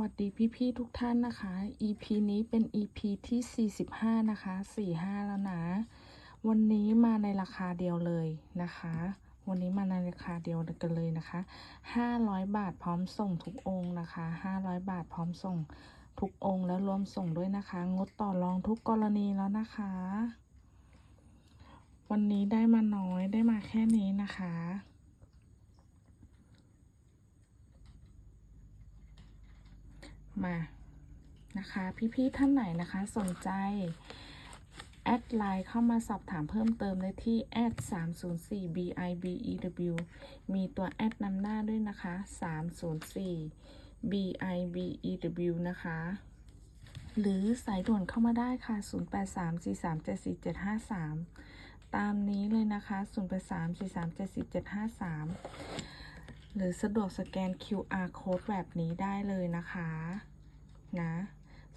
วัสดีพี่ๆทุกท่านนะคะ EP นี้เป็น EP ที่ 45 นะคะ 45 แล้วนะ วันนี้มาในราคาเดียวเลยนะคะ วันนี้มาในราคาเดียวกันเลยนะคะ 500 บาทพร้อมส่งทุกองค์นะคะ 500 บาทพร้อมส่งทุกองค์แล้วรวมส่งด้วยนะคะ งดต่อรองทุกกรณีแล้วนะคะ วันนี้ได้มาน้อยได้มาแค่นี้นะคะ มานะคะ พี่ๆท่านไหนนะคะสนใจ แอดไลน์เข้ามาสอบถามเพิ่มเติมได้ที่แอด304 bibew มีตัวแอดนำหน้าด้วยนะคะ 304 bibew นะคะ หรือสายด่วนเข้ามาได้ค่ะ 0834374753 ตามนี้เลยนะคะ 0834374753 หรือสะดวกสแกน QR code แบบนี้ได้เลยนะคะ นะ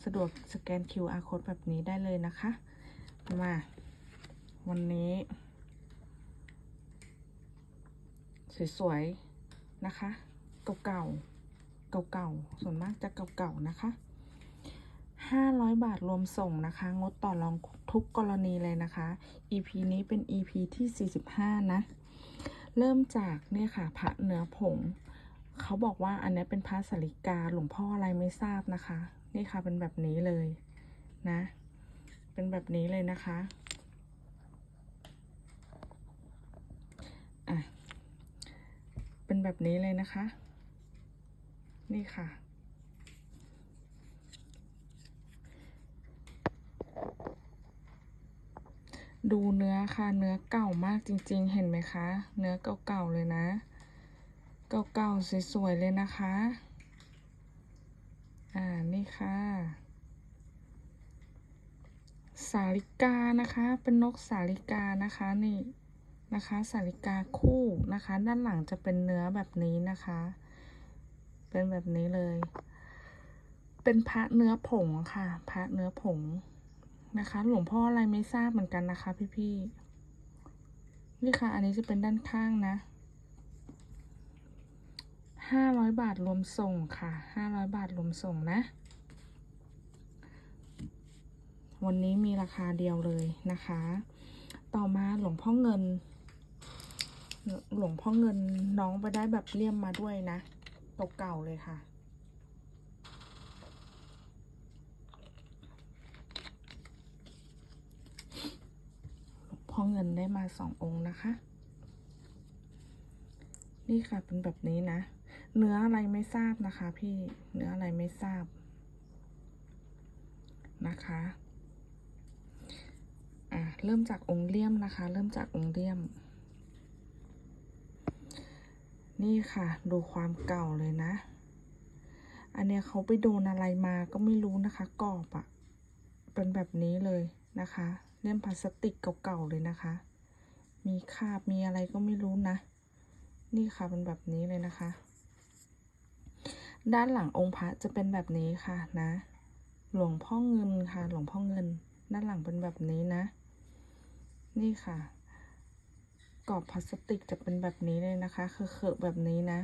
สะดวกสแกน QR code แบบนี้ได้เลยนะคะ มา วันนี้ สวยๆ นะคะ เก่าๆ เก่าๆ ส่วนมากจะเก่าๆ นะคะ500 บาทรวมส่งนะคะ งดต่อรองทุกกรณีเลยนะคะ EP นี้เป็น EP ที่ 45 นะ เริ่มจากเนี่ยค่ะพระเนื้อผง เขาบอกว่าอันนี้เป็นพระสาริกาหลวงพ่ออะไรไม่ทราบนะคะ นี่ค่ะเป็นแบบนี้เลยนะ เป็นแบบนี้เลยนะคะอะเป็นแบบนี้เลยนะคะ นี่ค่ะ ดูเนื้อค่ะ เนื้อเก่ามากจริง ๆ เห็นไหมคะ เนื้อเก่าๆเลยนะ เก่าๆสวยๆเลยนะคะ อ่า นี่ค่ะ สาลิกานะคะ เป็นนกสาลิกานะคะนี่นะคะ สาลิกาคู่นะคะ ด้านหลังจะเป็นเนื้อแบบนี้นะคะ เป็นแบบนี้เลย เป็นพระเนื้อผงค่ะ พระเนื้อผงนะคะ หลวงพ่ออะไรไม่ทราบเหมือนกันนะคะ พี่ๆนี่ค่ะ อันนี้จะเป็นด้านข้างนะ ห้าร้อยบาทรวมส่งค่ะห้าร้อยบาทรวมส่งนะ วันนี้มีราคาเดียวเลยนะคะ ต่อมาหลวงพ่อเงิน หลวงพ่อเงินน้องไปได้แบบเลี่ยมมาด้วยนะตกเก่าเลยค่ะหลวงพ่อเงินได้มาสององค์นะคะ นี่ค่ะเป็นแบบนี้นะ เนื้ออะไรไม่ทราบนะคะพี่เนื้ออะไรไม่ทราบนะคะอะเริ่มจากองค์เลี่ยมนะคะ เริ่มจากองค์เลี่ยม นี่ค่ะ ดูความเก่าเลยนะ อันเนี้ยเขาไปโดนอะไรมาก็ไม่รู้นะคะกรอบอะเป็นแบบนี้เลยนะคะเลี่ยมพลาสติกเก่าๆเลยนะคะ มีคราบมีอะไรก็ไม่รู้นะ นี่ค่ะเป็นแบบนี้เลยนะคะ ด้านหลังองค์พระจะเป็นแบบนี้ค่ะนะ หลวงพ่อเงินค่ะ หลวงพ่อเงิน ด้านหลังเป็นแบบนี้นะ นี่ค่ะกรอบพลาสติกจะเป็นแบบนี้เลยนะคะเคอะแบบนี้นะ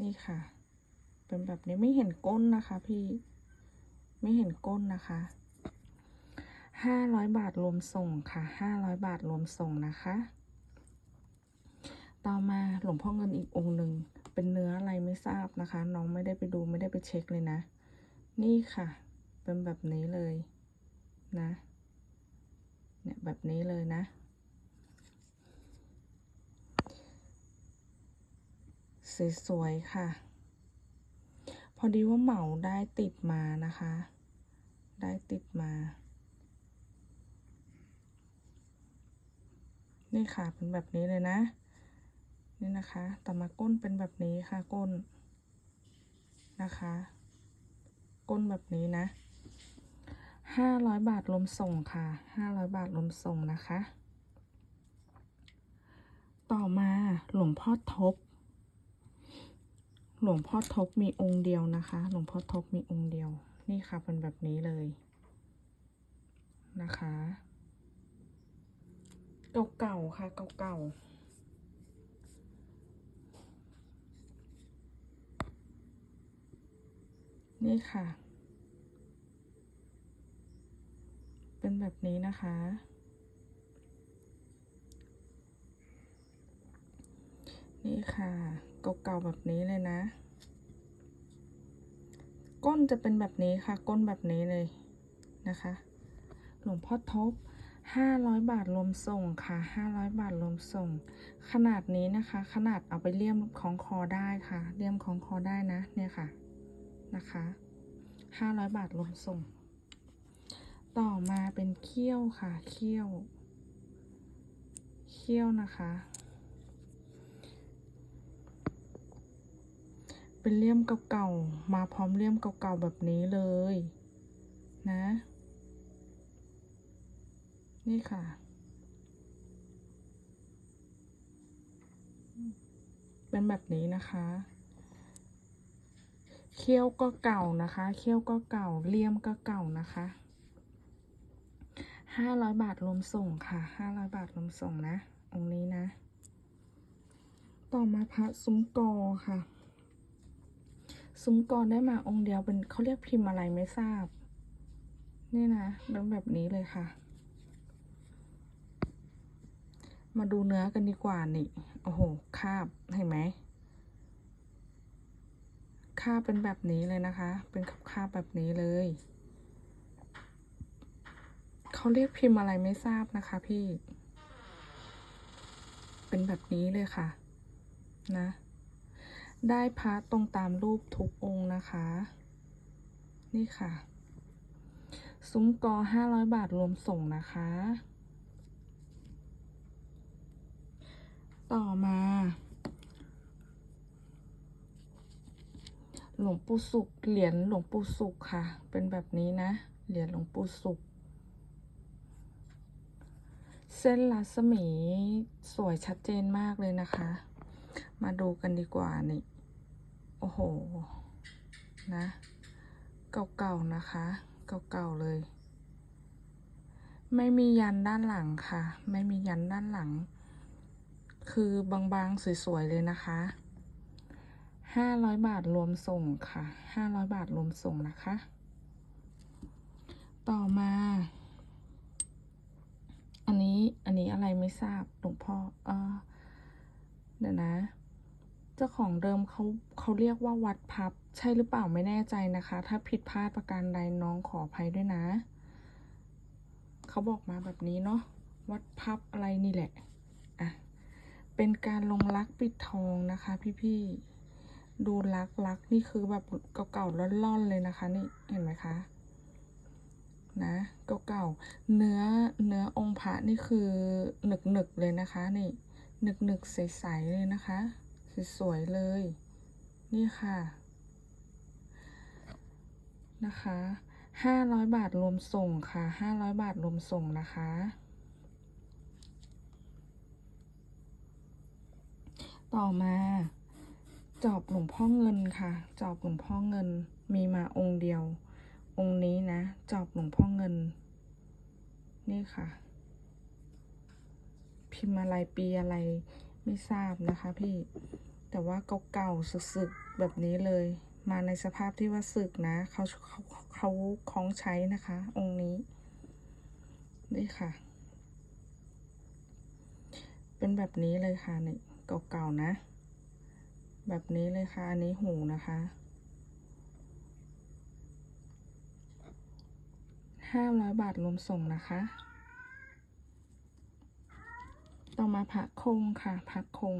นี่ค่ะ เป็นแบบนี้ไม่เห็นก้นนะคะพี่ ไม่เห็นก้นนะคะห้าร้อยบาทรวมส่งค่ะห้าร้อยบาทรวมส่งนะคะ ต่อมาหลวงพ่อเงินอีกองค์หนึ่ง เป็นเนื้ออะไรไม่ทราบนะคะ น้องไม่ได้ไปดูไม่ได้ไปเช็คเลยนะ นี่ค่ะ เป็นแบบนี้เลยนะ เนี่ยแบบนี้เลยนะ สวยๆค่ะ พอดีว่าเหมาได้ติดมานะคะ ได้ติดมานี่ค่ะเป็นแบบนี้เลยนะ นี่นะคะ ต่อมาก้นเป็นแบบนี้ค่ะก้นนะคะ ก้นแบบนี้นะห้าร้อยบาทรวมส่งค่ะห้าร้อยบาทรวมส่งนะคะ ต่อมาหลวงพ่อทบ หลวงพ่อทบมีองค์เดียวนะคะ หลวงพ่อทบมีองค์เดียว นี่ค่ะเป็นแบบนี้เลยนะคะ เก่าๆค่ะเก่าๆ นี่ค่ะ เป็นแบบนี้นะคะ นี่ค่ะ เก่าๆแบบนี้เลยนะ ก้นจะเป็นแบบนี้ค่ะ ก้นแบบนี้เลยนะคะ หลวงพ่อทบ500 บาทรวมส่งค่ะ 500 บาทรวมส่ง ขนาดนี้นะคะ ขนาดเอาไปเลี่ยมของคอได้ค่ะ เลี่ยมของคอได้นะ เนี่ยค่ะ นะคะ500บาทรวมส่ง ต่อมาเป็นเขี้ยวค่ะ เขี้ยว เขี้ยวนะคะ เป็นเลี่ยมเก่าๆ มาพร้อมเลี่ยมเก่าๆ แบบนี้เลย นะ นี่ค่ะ เป็นแบบนี้นะคะ เขี้ยวก็เก่านะคะ เขี้ยวก็เก่าเลี่ยมก็เก่านะคะห้าร้อยบาทรวมส่งค่ะห้าร้อยบาทรวมส่งนะองค์นี้นะ ต่อมาพระซุ้มกอค่ะ ซุ้มกอได้มาองค์เดียวเป็นเขาเรียกพิมพ์อะไรไม่ทราบ นี่นะเป็นแบบนี้เลยค่ะ มาดูเนื้อกันดีกว่านี่ โอ้โห คาบ เห็นไหมาบเป็นแบบนี้เลยนะคะ เป็นคาบคาบแบบนี้เลย เขาเรียกพิมพ์อะไรไม่ทราบนะคะพี่ เป็นแบบนี้เลยค่ะ นะ ได้พระตรงตามรูปทุกองค์นะคะ นี่ค่ะ ซุ้มกอห้าร้อยบาทรวมส่งนะคะ ต่อมา หลวงปู่สุขเหรียญหลวงปู่สุขค่ะ เป็นแบบนี้นะ เหรียญหลวงปู่สุข เส้นรัศมีสวยชัดเจนมากเลยนะคะ มาดูกันดีกว่านี่ โอ้โห นะ เก่าๆนะคะ เก่าๆเลย ไม่มียันด้านหลังค่ะ ไม่มียันด้านหลัง คือบางๆสวยๆเลยนะคะ ห้าร้อยบาทรวมส่งค่ะห้าร้อยบาทรวมส่งนะคะ ต่อมา อันนี้อันนี้อะไรไม่ทราบหลวงพ่อเออเดี๋ยวนะ เจ้าของเดิมเขาเขาเรียกว่าวัดพับ ใช่หรือเปล่าไม่แน่ใจนะคะ ถ้าผิดพลาดประการใดน้องขออภัยด้วยนะ เขาบอกมาแบบนี้เนาะวัดพับอะไรนี่แหละ อะ เป็นการลงลักปิดทองนะคะพี่ๆ ดูลักลักนี่คือแบบเก่าๆล่อนๆเลยนะคะนี่เห็นไหมคะนะเก่าๆเนื้อเนื้อองค์พระนี่คือหนึกหนึกๆเลยนะคะนี่หนึกหนึกๆใสๆเลยนะคะสวยๆเลย นี่ค่ะนะคะห้าร้อยบาทรวมส่งค่ะห้าร้อยบาทรวมส่งนะคะ ต่อมา จอบหลวงพ่อเงินค่ะ จอบหลวงพ่อเงินมีมาองค์เดียว องค์นี้นะ จอบหลวงพ่อเงิน นี่ค่ะ พิมพ์อะไรปีอะไรไม่ทราบนะคะพี่ แต่ว่าเก่าๆสึกๆแบบนี้เลย มาในสภาพที่ว่าสึกนะเขาเขาเขาคล้องใช้นะคะ องค์นี้ นี่ค่ะ เป็นแบบนี้เลยค่ะนี่เก่าๆนะ แบบนี้เลยค่ะ อันนี้หูนะคะ ห้าร้อยบาทรวมส่งนะคะ ต่อมาพระคงค่ะพระคง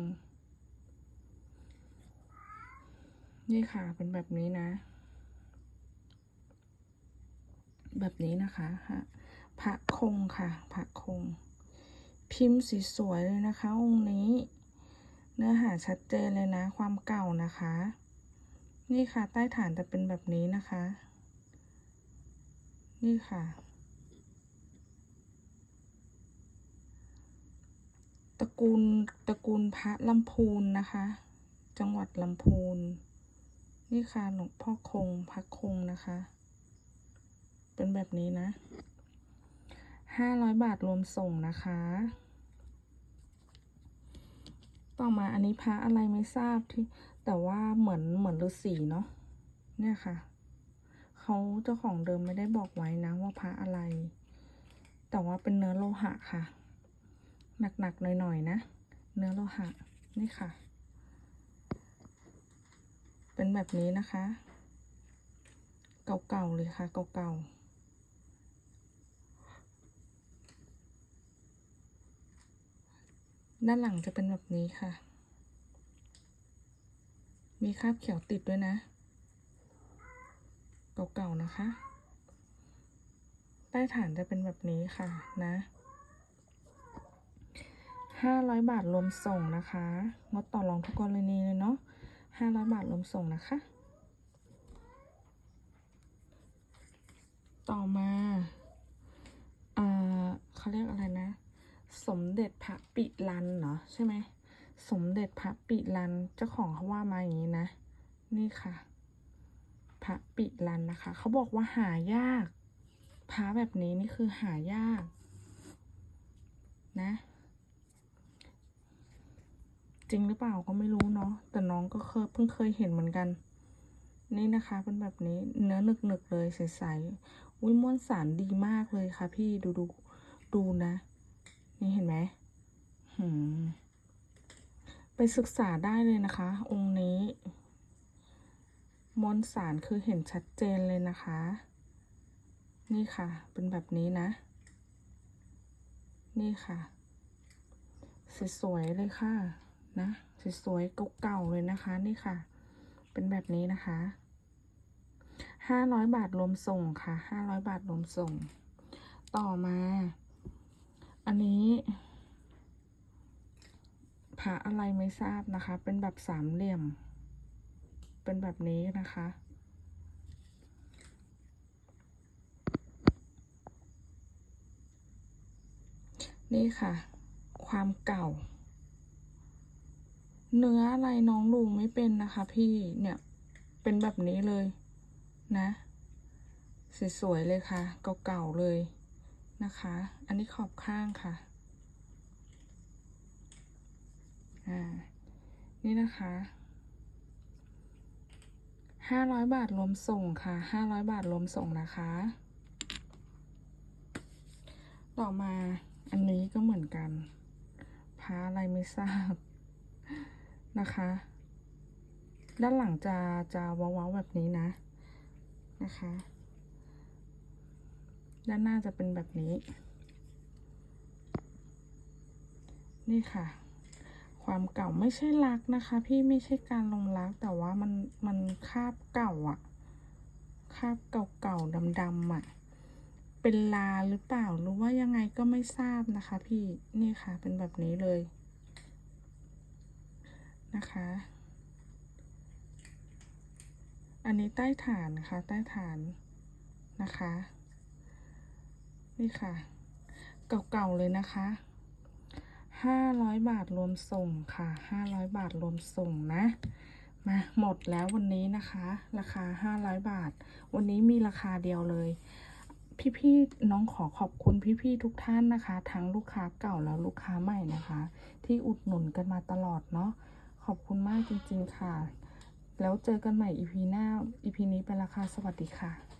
นี่ค่ะ เป็นแบบนี้นะ แบบนี้นะคะฮะพระคงค่ะพระคง พิมพ์สีสวยเลยนะคะองค์นี้ เนื้อหาชัดเจนเลยนะ ความเก่านะคะ นี่ค่ะใต้ฐานจะเป็นแบบนี้นะคะ นี่ค่ะ ตระกูลตระกูลพระลำพูนนะคะ จังหวัดลำพูน นี่ค่ะหลวงพ่อคงพระคงนะคะ เป็นแบบนี้นะห้าร้อยบาทรวมส่งนะคะ ต่อมาอันนี้พระอะไรไม่ทราบที่ แต่ว่าเหมือนเหมือนฤาษีเนาะเนี่ยค่ะเขาเจ้าของเดิมไม่ได้บอกไว้นะว่าพระอะไร แต่ว่าเป็นเนื้อโลหะค่ะ หนักๆหน่อยๆนะ เนื้อโลหะนี่ค่ะ เป็นแบบนี้นะคะ เก่าๆเลยค่ะเก่าๆ ด้านหลังจะเป็นแบบนี้ค่ะ มีคราบเขียวติดด้วยนะ เก่าๆนะคะ ใต้ฐานจะเป็นแบบนี้ค่ะนะห้าร้อยบาทรวมส่งนะคะงดต่อรองทุกกรณีเลยเนาะห้าร้อยบาทรวมส่งนะคะ ต่อมา อ่าเขาเรียกอะไรนะ สมเด็จพระปิลันเหรอใช่ไหมสมเด็จพระปิลันเจ้าของเขาว่ามาอย่างนี้นะ นี่ค่ะ พระปิลันนะคะ เขาบอกว่าหายากพระแบบนี้นี่คือหายาก นะ จริงหรือเปล่าก็ไม่รู้เนาะแต่น้องก็เคยเพิ่งเคยเห็นเหมือนกัน นี่นะคะเป็นแบบนี้เนื้อหนึกๆเลยใสๆอุ้ยม้วนสารดีมากเลยค่ะ พี่ดูดูดูนะ นี่เห็นไหมไปศึกษาได้เลยนะคะ องค์นี้มวลสารคือเห็นชัดเจนเลยนะคะ นี่ค่ะ เป็นแบบนี้นะ นี่ค่ะ สวยๆเลยค่ะ นะสวยๆเก่าๆเลยนะคะ นี่ค่ะ เป็นแบบนี้นะคะห้าร้อยบาทรวมส่งค่ะห้าร้อยบาทรวมส่ง ต่อมา อันนี้พระอะไรไม่ทราบนะคะ เป็นแบบสามเหลี่ยม เป็นแบบนี้นะคะ นี่ค่ะ ความเก่า เนื้ออะไรน้องดูไม่เป็นนะคะ พี่เนี่ยเป็นแบบนี้เลยนะ สวยๆเลยค่ะ เก่าๆเลย นะคะ อันนี้ขอบข้างค่ะ อ่า นี่นะคะห้าร้อยบาทรวมส่งค่ะห้าร้อยบาทรวมส่งนะคะ ต่อมาอันนี้ก็เหมือนกันพาอะไรไม่ทราบนะคะ ด้านหลังจะจะว้าๆแบบนี้นะนะคะ ด้านหน้าจะเป็นแบบนี้ นี่ค่ะ ความเก่าไม่ใช่รักนะคะ พี่ไม่ใช่การลงรักแต่ว่ามันมันคาบเก่าอะคาบเก่าๆดำๆอะเป็นลาหรือเปล่าหรือว่ายังไงก็ไม่ทราบนะคะ พี่นี่ค่ะเป็นแบบนี้เลยนะคะ อันนี้ใต้ฐานค่ะใต้ฐานนะคะ นี่ค่ะ เก่าๆเลยนะคะห้าร้อยบาทรวมส่งค่ะห้าร้อยบาทรวมส่งนะ มาหมดแล้ววันนี้นะคะ ราคาห้าร้อยบาท วันนี้มีราคาเดียวเลย พี่ๆน้องขอขอบคุณพี่ๆทุกท่านนะคะ ทั้งลูกค้าเก่าแล้วลูกค้าใหม่นะคะ ที่อุดหนุนกันมาตลอดเนาะขอบคุณมากจริงๆค่ะ แล้วเจอกันใหม่ EP หน้า EP นี้เป็นราคาสวัสดีค่ะ